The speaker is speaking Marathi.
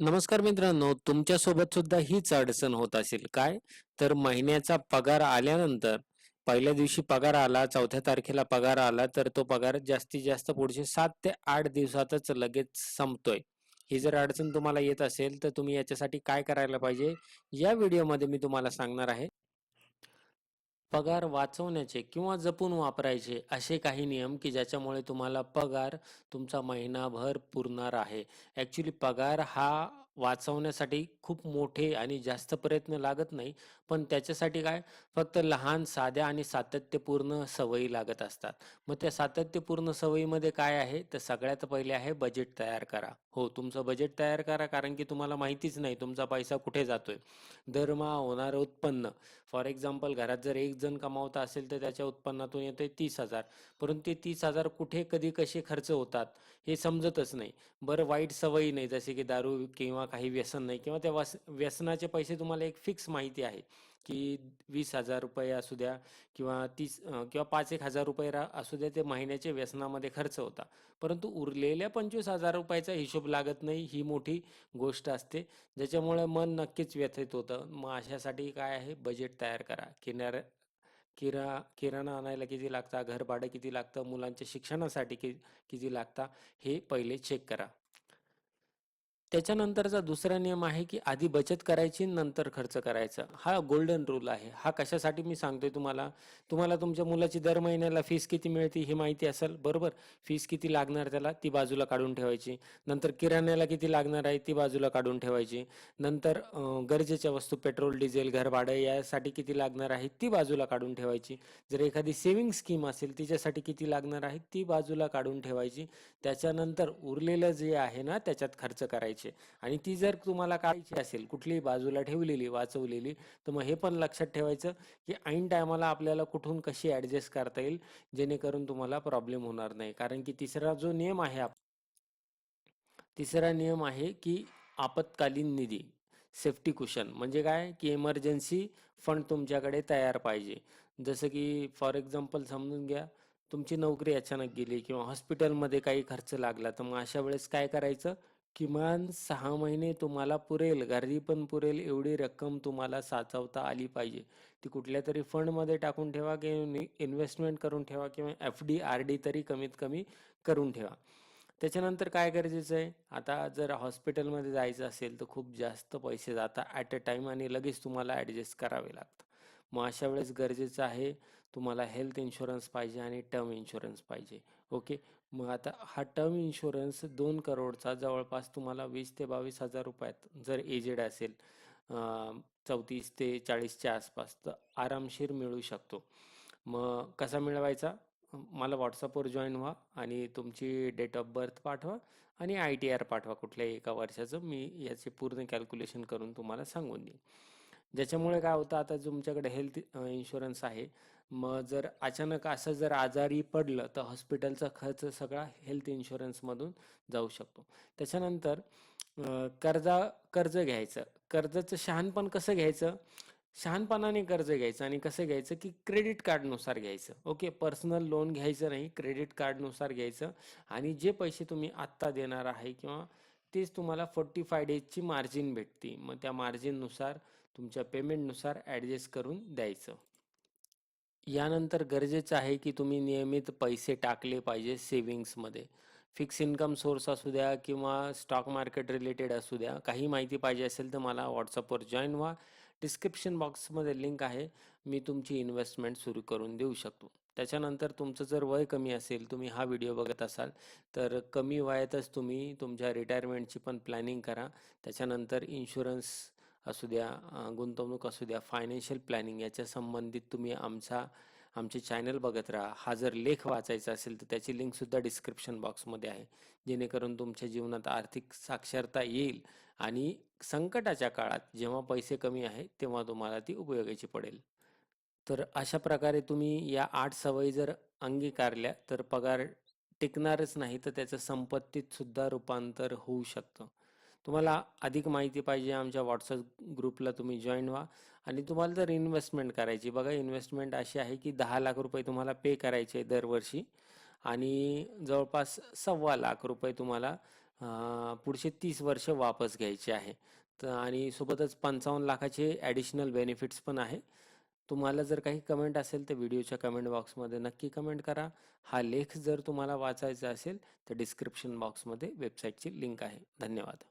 नमस्कार मित्रांनो, तुमच्यासोबत सुद्धा हीच अडचण होत असेल. काय? तर महिन्याचा पगार आल्यानंतर पहिल्या दिवशी पगार आला, चौथ्या तारखेला पगार आला, तर तो पगार जास्तीत जास्त पुढचे सात ते आठ दिवसातच लगेच संपतोय. ही जर अडचण तुम्हाला येत असेल, तर तुम्ही याच्यासाठी काय करायला पाहिजे, या व्हिडिओमध्ये मी तुम्हाला सांगणार आहे. पगार वाचवण्याचे किंवा जपून वापरायचे असे काही नियम, की ज्याच्यामुळे तुम्हाला पगार तुमचा महिनाभर पुरणार आहे. ॲक्च्युली पगार हा वाचवण्यासाठी खूप मोठे आणि जास्त प्रयत्न लागत नाही. पण त्याच्यासाठी काय फक्त लहान, साध्या आणि सातत्यपूर्ण सवयी लागत असतात. मग त्या सातत्यपूर्ण सवयीमध्ये काय आहे, तर सगळ्यात पहिले आहे बजेट तयार करा. हो, तुमचं बजेट तयार करा, कारण की तुम्हाला माहितीच नाही तुमचा पैसा कुठे जातोय. दरमहा होणारं उत्पन्न, फॉर एक्झाम्पल घरात जर एक जण कमावता असेल, तर त्याच्या उत्पन्नातून येते तीस हजार परंतु ते 30,000 कुठे, कधी, कसे खर्च होतात, हे समजतच नाही. बरं वाईट सवयी नाही, जसे की दारू किंवा काही व्यसन नाही किंवा त्या वस व्यसनाचे पैसे तुम्हाला एक फिक्स माहिती आहे, की ₹20,000 असू द्या किंवा तीस किंवा पाच एक हजार रुपये रा असू द्या, ते महिन्याचे व्यसनामध्ये खर्च होता परंतु उरलेल्या पंचवीस हजार रुपयाचा हिशोब लागत नाही, ही मोठी गोष्ट असते, ज्याच्यामुळे मन नक्कीच व्यथित होतं. मग अशासाठी काय आहे, बजेट तयार करा. किनारा किरा किराणा आणायला किती लागतं, घर भाडं किती लागतं, मुलांच्या शिक्षणासाठी कि किती लागता हे पहिले चेक करा. त्याच्यानंतरचा दुसरा नियम आहे, की आधी बचत करायची, नंतर खर्च करायचा. हा गोल्डन रूल आहे. हा कशासाठी मी सांगतोय तुम्हाला, तुम्हाला तुमच्या मुलाची दर महिन्याला फीस किती मिळते ही माहिती असेल, बरोबर? फीस किती लागणार त्याला, ती बाजूला काढून ठेवायची. नंतर किराण्याला किती लागणार आहे, ती बाजूला काढून ठेवायची. नंतर गरजेच्या वस्तू पेट्रोल, डिझेल, घर भाडं यासाठी किती लागणार आहे, ती बाजूला काढून ठेवायची. जर एखादी सेव्हिंग स्कीम असेल, तिच्यासाठी किती लागणार आहे, ती बाजूला काढून ठेवायची. त्याच्यानंतर उरलेलं जे आहे ना, त्याच्यात खर्च करायचा आणि ती जर तुम्हाला काढायची असेल, कुठलीही बाजूला ठेवलेली, वाचवलेली, तर मग हे पण लक्षात ठेवायचं, की ऐन टायमाला आपल्याला कुठून कशी ॲडजस्ट करता येईल, जेणेकरून तुम्हाला प्रॉब्लेम होणार नाही. कारण की तिसरा जो नियम आहे आप तिसरा नियम आहे, की आपत्कालीन निधी, सेफ्टी कुशन म्हणजे काय, की इमर्जन्सी फंड तुमच्याकडे तयार पाहिजे. जसं की फॉर एक्झाम्पल समजून घ्या, तुमची नोकरी अचानक गेली किंवा हॉस्पिटलमध्ये काही खर्च लागला, तर मग अशा वेळेस काय करायचं, किमान सहा महिने तुम्हाला पुरेल, घरी पण पुरेल एवढी रक्कम तुम्हाला साचवता आली पाहिजे. ती कुठल्या तरी फंडमध्ये टाकून ठेवा किंवा इन्व्हेस्टमेंट करून ठेवा किंवा एफ-डी, आर-डी तरी कमीत कमी करून ठेवा. त्याच्यानंतर काय गरजेचं आहे, आता जर हॉस्पिटलमध्ये जायचं असेल, तर खूप जास्त पैसे जातात ॲट अ टाईम आणि लगेच तुम्हाला ॲडजस्ट करावे लागतं. मग अशा वेळेस गरजेचं आहे, तुम्हाला हेल्थ इन्शुरन्स पाहिजे आणि टर्म इन्शुरन्स पाहिजे. ओके. मग आता हा टर्म इन्शुरन्स दोन करोडचा जवळपास तुम्हाला वीस ते बावीस हजार रुपयात जर एजेड असेल, चौतीस ते 40च्या आसपास, तर आरामशीर मिळू शकतो. मग कसा मिळवायचा, मला व्हॉट्सअपवर जॉईन व्हा आणि तुमची डेट ऑफ बर्थ पाठवा आणि आय-टी-आर पाठवा कुठल्याही एका वर्षाचं. मी याचे पूर्ण कॅल्क्युलेशन करून तुम्हाला सांगून देईन. ज्याच्यामुळे काय होतं, आता तुमच्याकडे हेल्थ इन्शुरन्स आहे, मग जर अचानक असं जर आजारी पडलं, तर हॉस्पिटलचा खर्च सगळा हेल्थ इन्शुरन्समधून जाऊ शकतो. त्याच्यानंतर कर्जा कर्ज घ्यायचं. कर्जाचं शहाणपण कसं घ्यायचं, शहाणपणाने कर्ज घ्यायचं आणि कसं घ्यायचं, की क्रेडिट कार्डनुसार घ्यायचं. ओके. पर्सनल लोन घ्यायचं नाही, क्रेडिट कार्डनुसार घ्यायचं आणि जे पैसे तुम्ही आत्ता देणार आहे किंवा तेच तुम्हाला 45 डेजची मार्जिन भेटते. मग त्या मार्जिननुसार तुमच्या पेमेंटनुसार ॲडजस्ट करून द्यायचं. यानंतर गरजेचं आहे, की तुम्ही नियमित पैसे टाकले पाहिजे सेविंग्समध्ये फिक्स इन्कम सोर्स असू द्या किंवा स्टॉक मार्केट रिलेटेड असू द्या, काही माहिती पाहिजे असेल, तर मला व्हॉट्सअपवर जॉईन व्हा. डिस्क्रिप्शन बॉक्समध्ये लिंक आहे. मी तुमची इन्व्हेस्टमेंट सुरू करून देऊ शकतो. त्याच्यानंतर तुमचं जर वय कमी असेल, तुम्ही हा व्हिडिओ बघत असाल, तर कमी वयातच तुम्ही तुमच्या रिटायरमेंटची पण प्लॅनिंग करा. त्याच्यानंतर इन्शुरन्स असू द्या, गुंतवणूक असू द्या, फायनान्शियल प्लॅनिंग याच्या संबंधित तुम्ही आमचा आमचे चॅनल बघत राहा. हा जर लेख वाचायचा असेल, तर त्याची लिंकसुद्धा डिस्क्रिप्शन बॉक्समध्ये आहे. जेणेकरून तुमच्या जीवनात आर्थिक साक्षरता येईल आणि संकटाच्या काळात जेव्हा पैसे कमी आहे तेव्हा तुम्हाला ती उपयोगाची पडेल. तर अशा प्रकारे तुम्ही या आठ सवयी जर अंगीकारल्या, तर पगार टिकणारच नाही, तर त्याचं संपत्तीत सुद्धा रूपांतर होऊ शकतं. तुम्हाला अधिक माहिती पाहिजे, आमच्या व्हॉट्सअप ग्रुपला तुम्ही जॉईन व्हा. आणि तुम्हाला जर इन्व्हेस्टमेंट करायची, बघा इन्व्हेस्टमेंट अशी आहे, की दहा लाख रुपये तुम्हाला पे करायचे दरवर्षी. आणि जवळपास सव्वा लाख रुपये तुम्हाला पुढचे तीस वर्ष वापस घ्यायचे आहे. तर आणि सोबतच पंचावन्न लाखाचे ॲडिशनल बेनिफिट्स पण आहे. तुम्हाला जर काही कमेंट असेल तर व्हिडिओच्या कमेंट बॉक्समध्ये नक्की कमेंट करा. हा लेख जर तुम्हाला वाचायचा असेल तर डिस्क्रिप्शन बॉक्समध्ये वेबसाईटची लिंक आहे. धन्यवाद.